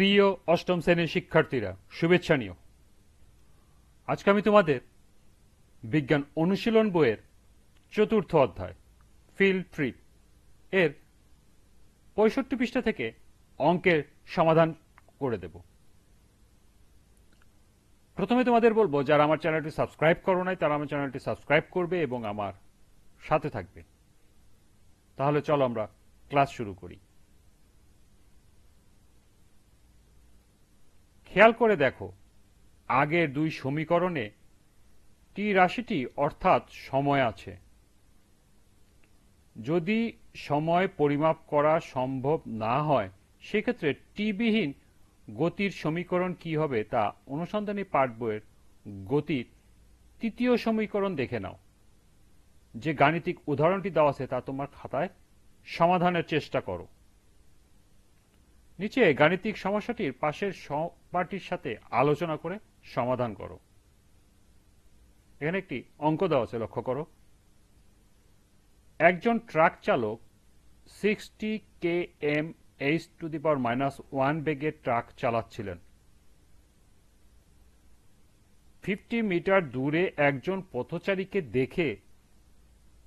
প্রিয় অষ্টম শ্রেণির শিক্ষার্থীরা, শুভেচ্ছা নিও। আজকে আমি তোমাদের বিজ্ঞান অনুশীলন বইয়ের চতুর্থ অধ্যায় ফিল্ড ট্রিপ এর পঁয়ষট্টি পৃষ্ঠা থেকে অঙ্কের সমাধান করে দেব। প্রথমে তোমাদের বলব, যারা আমার চ্যানেলটি সাবস্ক্রাইব করো নাই, তারা আমার চ্যানেলটি সাবস্ক্রাইব করবে এবং আমার সাথে থাকবে। তাহলে চলো আমরা ক্লাস শুরু করি। খেয়াল করে দেখো, আগের দুই সমীকরণে টি রাশিটি অর্থাৎ সময় আছে। যদি সময় পরিমাপ করা সম্ভব না হয়, সেক্ষেত্রে টিবিহীন গতির সমীকরণ কি হবে তা অনুসন্ধানী পাঠ বইয়ের গতির তৃতীয় সমীকরণ দেখে নাও। যে গাণিতিক উদাহরণটি দেওয়া আছে তা তোমার খাতায় সমাধানের চেষ্টা করো। নিচে গাণিতিক সমস্যাটির পাশের সহপাঠীর সাথে আলোচনা করে সমাধান করো। এখানে একটি অঙ্ক দেওয়া আছে, লক্ষ্য করো। একজন ট্রাক চালক sixty K M H to the power minus one বেগে ট্রাক চালাচ্ছিলেন। ফিফটি মিটার দূরে একজন পথচারীকে দেখে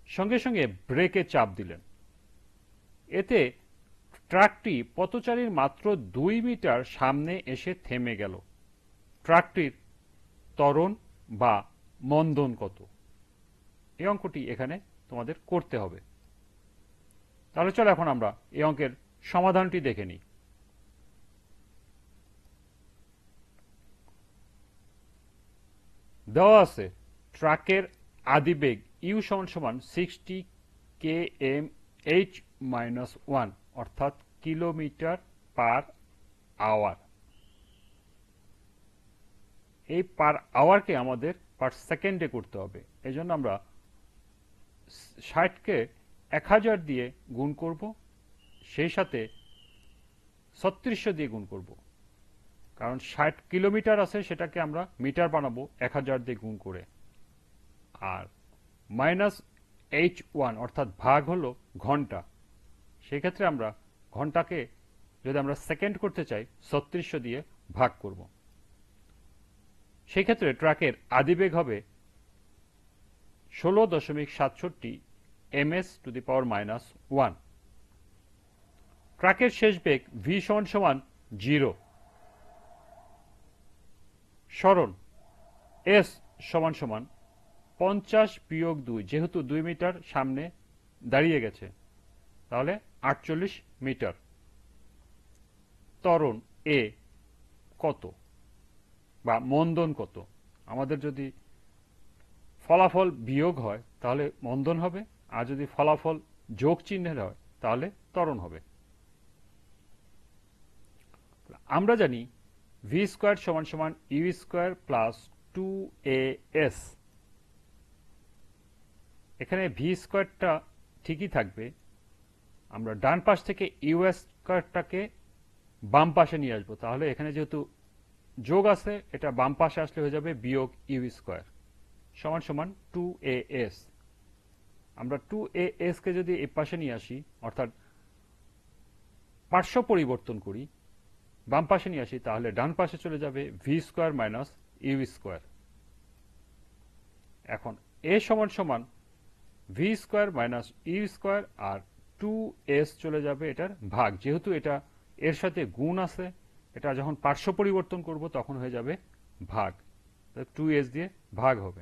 সঙ্গে সঙ্গে ব্রেকে চাপ দিলেন। এতে ট্রাকটি পথচারীর মাত্র দুই মিটার সামনে এসে থেমে গেল। ট্রাকটির ত্বরণ বা মন্দন কত? এই অঙ্কটি এখানে তোমাদের করতে হবে। তাহলে চলো এখন আমরা এই অঙ্কের সমাধানটি দেখে নিই। দেওয়া আছে, ট্রাকের আদিবেগ ইউ সমান সমান sixty K M H minus one অর্থাৎ কিলোমিটার পার আওয়ার। এই পার আওয়ারকে আমাদের পার সেকেন্ডে করতে হবে। এই জন্য আমরা ষাটকে এক হাজার দিয়ে গুণ করব, সেই সাথে ছত্রিশশো দিয়ে গুণ করব। কারণ ষাট কিলোমিটার আছে, সেটাকে আমরা মিটার বানাবো এক হাজার দিয়ে গুণ করে। আর মাইনাস এইচ ওয়ান, অর্থাৎ ভাগ হলো ঘণ্টা। সেক্ষেত্রে আমরা ঘন্টাকে যদি আমরা সেকেন্ড করতে চাই, ছত্রিশশো দিয়ে ভাগ করব। সেই ক্ষেত্রে ট্রাকের আদিবেগ হবে ষোলো দশমিক সাতষট্টি M S to the power minus one. ট্রাকের শেষ বেগ ভি সমান সমান জিরো। সরণ এস সমান সমান পঞ্চাশ বিয়োগ দুই, যেহেতু দুই মিটার সামনে দাঁড়িয়ে গেছে। তাহলে আটচল্লিশ মিটার। ত্বরণ এ কত? বা মন্দন কত? আমাদের যদি ফলাফল বিয়োগ হয়, তাহলে মন্দন হবে। আর যদি ফলাফল যোগ চিহ্নের হয়, তাহলে ত্বরণ হবে। আমরা জানি ভি স্কোয়ার সমান সমান U square plus two A S এখানে ভি স্কোয়ারটা ঠিকই থাকবে। আমরা ডান পাশ থেকে ইউএস স্কোয়ারটাকে বাম পাশে নিয়ে আসব। তাহলে এখানে যেহেতু যোগ আছে, এটা বাম পাশে আসলে হয়ে যাবে বিয়োগ ইউ স্কোয়ার সমান সমান টু এ এস আমরা টু এ এস কে যদি এ পাশে নিয়ে আসি, অর্থাৎ পার্শ্ব পরিবর্তন করি, বাম পাশে নিয়ে আসি, তাহলে ডান পাশে চলে যাবে V square minus U square এখন এ সমান সমান V square minus U square আর টু এস চলে যাবে এটার ভাগ। যেহেতু এটা এর সাথে গুণ আছে, এটা যখন পার্শ্ব পরিবর্তন করব তখন হয়ে যাবে ভাগ। টু এস দিয়ে ভাগ হবে।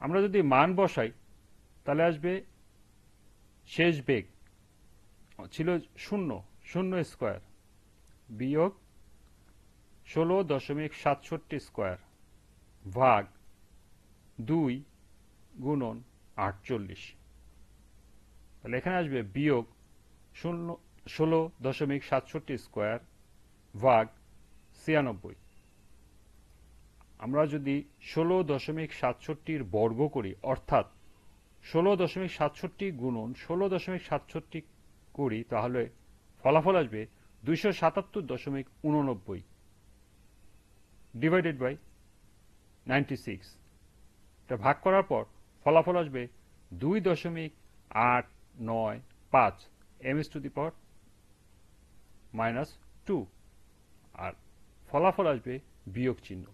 আমরা যদি মান বসাই, তাহলে আসবে শেষ বেগ। ছিল শূন্য শূন্য স্কোয়ার বিয়োগ ষোলো দশমিক সাতষট্টি স্কোয়ার ভাগ দুই গুণন আটচল্লিশ। তাহলে এখানে আসবে বিয়োগ শূন্য, ষোলো দশমিক সাতষট্টি স্কোয়ার ভাগ ছিয়ানব্বই। আমরা যদি ষোলো দশমিক সাতষট্টির বর্গ করি, অর্থাৎ ষোলো দশমিক সাতষট্টি গুণন ষোলো দশমিক সাতষট্টি করি, তাহলে ফলাফল আসবে দুইশো সাতাত্তর দশমিক উননব্বই ডিভাইডেড বাই নাইনটি সিক্স এটা ভাগ করার পর ফলাফল আসবে দুই দশমিক আট নয়, পাঁচ M S to the power minus two আর ফলাফল আসবে বিয়োগ চিহ্ন।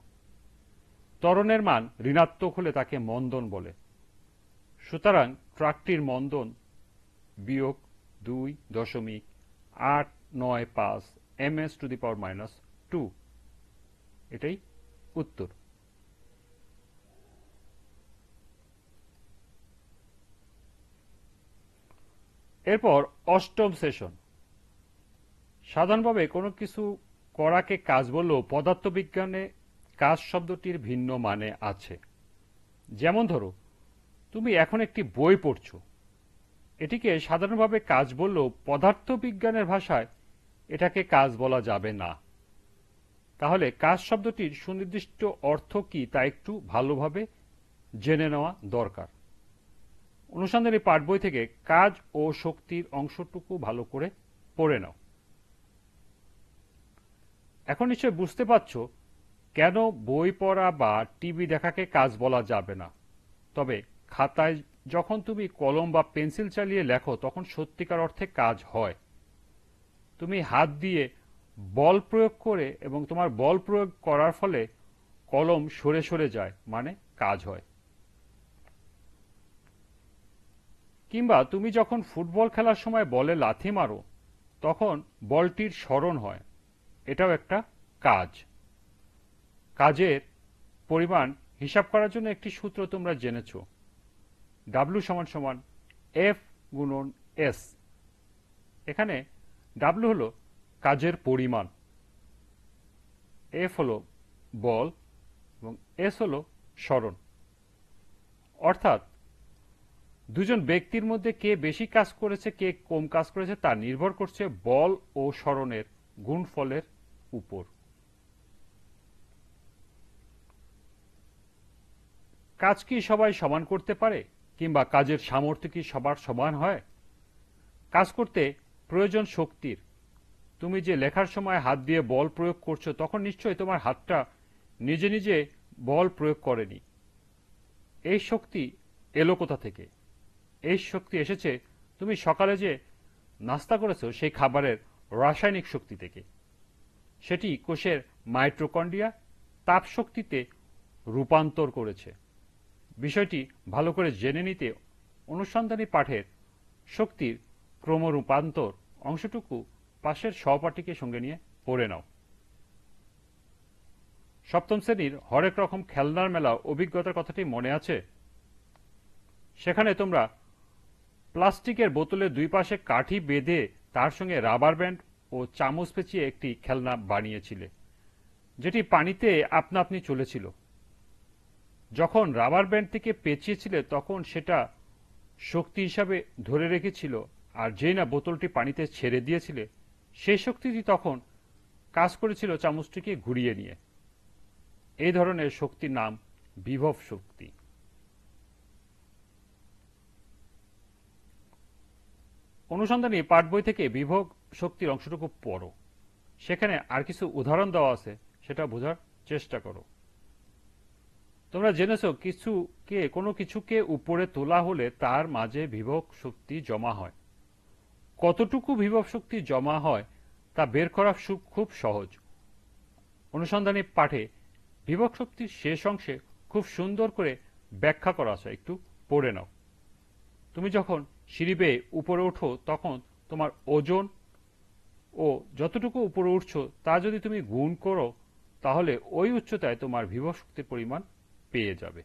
ত্বরণের মান ঋণাত্মক হলে তাকে মন্দন বলে। সুতরাং ট্রাকটির মন্দন বিয়োগ দুই দশমিক আট নয় পাঁচ M S to the power minus two এটাই উত্তর। এরপর অষ্টম সেশন। সাধারণভাবে কোনো কিছু করাকে কাজ বললেও পদার্থবিজ্ঞানে কাজ শব্দটির ভিন্ন মানে আছে। যেমন ধরো, তুমি এখন একটি বই পড়ছো। এটিকে সাধারণভাবে কাজ বললেও পদার্থবিজ্ঞানের ভাষায় এটাকে কাজ বলা যাবে না। তাহলে কাজ শব্দটির সুনির্দিষ্ট অর্থ কি তা একটু ভালোভাবে জেনে নেওয়া দরকার। অনুসন্ধানী পাঠ বই থেকে কাজ ও শক্তির অংশটুকু ভালো করে পড়ে নাও। এখন নিশ্চয় বুঝতে পারছ কেন বই পড়া বা টিভি দেখাকে কাজ বলা যাবে না। তবে খাতায় যখন তুমি কলম বা পেন্সিল চালিয়ে লেখো, তখন সত্যিকার অর্থে কাজ হয়। তুমি হাত দিয়ে বল প্রয়োগ করে এবং তোমার বল প্রয়োগ করার ফলে কলম সরে সরে যায় মানে কাজ হয়। কিংবা তুমি যখন ফুটবল খেলার সময় বলে লাথি মারো, তখন বলটির স্মরণ হয়। এটাও একটা কাজ। কাজের পরিমাণ হিসাব করার জন্য একটি সূত্র তোমরা জেনেছ। ডাব্লু সমান সমান এফ গুণন এস এখানে ডাব্লু হলো কাজের পরিমাণ। এফ হলো বল এবং এস হলো স্মরণ। অর্থাৎ দুজন ব্যক্তির মধ্যে কে বেশি কাজ করেছে, কে কম কাজ করেছে, তা নির্ভর করছে বল ও স্মরণের গুণফলের উপর। কাজ কি সবাই সমান করতে পারে, কিংবা কাজের সামর্থ্য কি সবার সমান হয়? কাজ করতে প্রয়োজন শক্তির। তুমি যে লেখার সময় হাত দিয়ে বল প্রয়োগ করছ, তখন নিশ্চয়ই তোমার হাতটা নিজে নিজে বল প্রয়োগ করেনি। এই শক্তি এলো কোথা থেকে? এই শক্তি এসেছে, তুমি সকালে যে নাস্তা করেছ সেই খাবারের রাসায়নিক শক্তি থেকে। সেটি কোষের মাইট্রোকন্ডিয়া তাপ শক্তিতে রূপান্তর করেছে। বিষয়টি ভালো করে জেনে নিতে অনুসন্ধানী পাঠের শক্তির ক্রমরূপান্তর অংশটুকু পাশের সহপাঠীকে সঙ্গে নিয়ে পড়ে নাও। সপ্তম শ্রেণির হরেক রকম খেলনার মেলা অভিজ্ঞতার কথাটি মনে আছে? সেখানে তোমরা প্লাস্টিকের বোতলের দুই পাশে কাঠি বেঁধে তার সঙ্গে রাবার ব্যান্ড ও চামচ পেঁচিয়ে একটি খেলনা বানিয়েছিলে, যেটি পানিতে আপনা আপনি চলেছিল। যখন রাবার ব্যান্ড থেকে পেঁচিয়েছিলে, তখন সেটা শক্তি হিসাবে ধরে রেখেছিল, আর যেই না বোতলটি পানিতে ছেড়ে দিয়েছিলে, সেই শক্তিটি তখন কাজ করেছিল চামচটিকে ঘুরিয়ে নিয়ে। এই ধরনের শক্তির নাম বিভব শক্তি। অনুসন্ধানী পাঠ বই থেকে বিভব শক্তির অংশটুকু পড়ো। সেখানে আর কিছু উদাহরণ দেওয়া আছে, সেটা বোঝার চেষ্টা করো। তোমরা জেনেছ, কিছুকে, কোনো কিছুকে উপরে তোলা হলে তার মাঝে বিভব শক্তি জমা হয়। কতটুকু বিভব শক্তি জমা হয়, তা বের করা খুব সহজ। অনুসন্ধানী পাঠে বিভব শক্তির শেষ অংশে খুব সুন্দর করে ব্যাখ্যা করা আছে, একটু পড়ে নাও। তুমি যখন সিঁড়ি বেয়ে উপরে ওঠো, তখন তোমার ওজন ও যতটুকু উপরে উঠছো তা যদি তুমি গুণ করো, তাহলে ওই উচ্চতায় তোমার বিভব শক্তির পরিমাণ পেয়ে যাবে।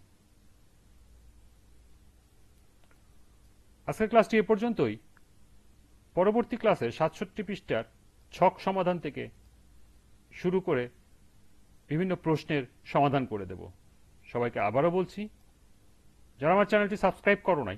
আজকের ক্লাসটি এ পর্যন্তই। পরবর্তী ক্লাসে সাতষট্টি পৃষ্ঠার ছক সমাধান থেকে শুরু করে বিভিন্ন প্রশ্নের সমাধান করে দেব। সবাইকে আবারও বলছি, যারা আমার চ্যানেলটি সাবস্ক্রাইব করো নাই